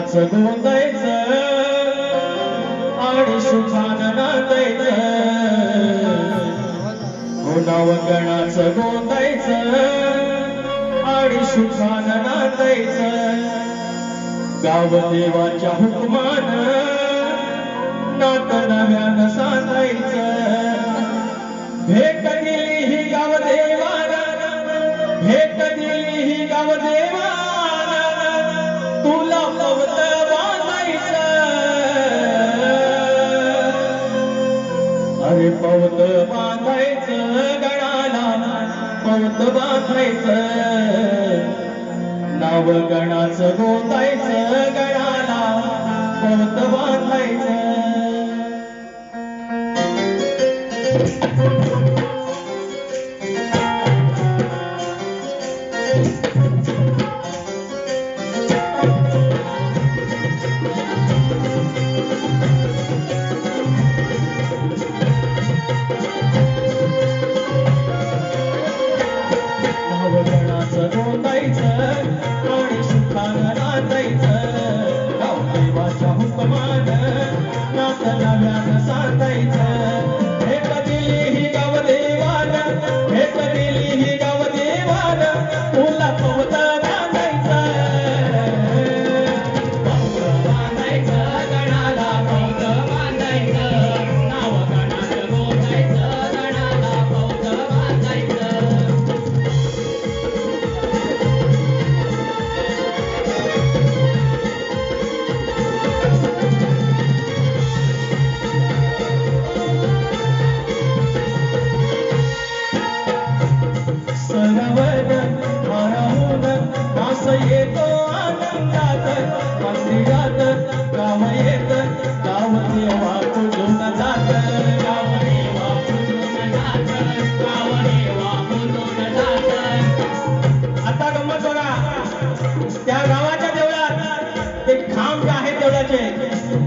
गणाचं गोंदायचं आणि सुखानं नांदायचं हो नाव गोंदायचं. आणि सुखानं नांदायचं गाव देवाच्या हुकमान नात नव्यानं सांगायचं. भेट दिली ही गाव देवाना भेट दिली ही गाव देवा तुला पवत बांधायचं. अरे पवत बांधायचं गणाला पवत बांधायचं. नाव गणाचं गोतायचं गणाला पवत बांधायचं. Sir, त्या गावाच्या देवळात ते खांब जे आहेत देवळाचे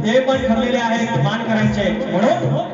ते पण ठरलेले आहेत मानकरांचे म्हणून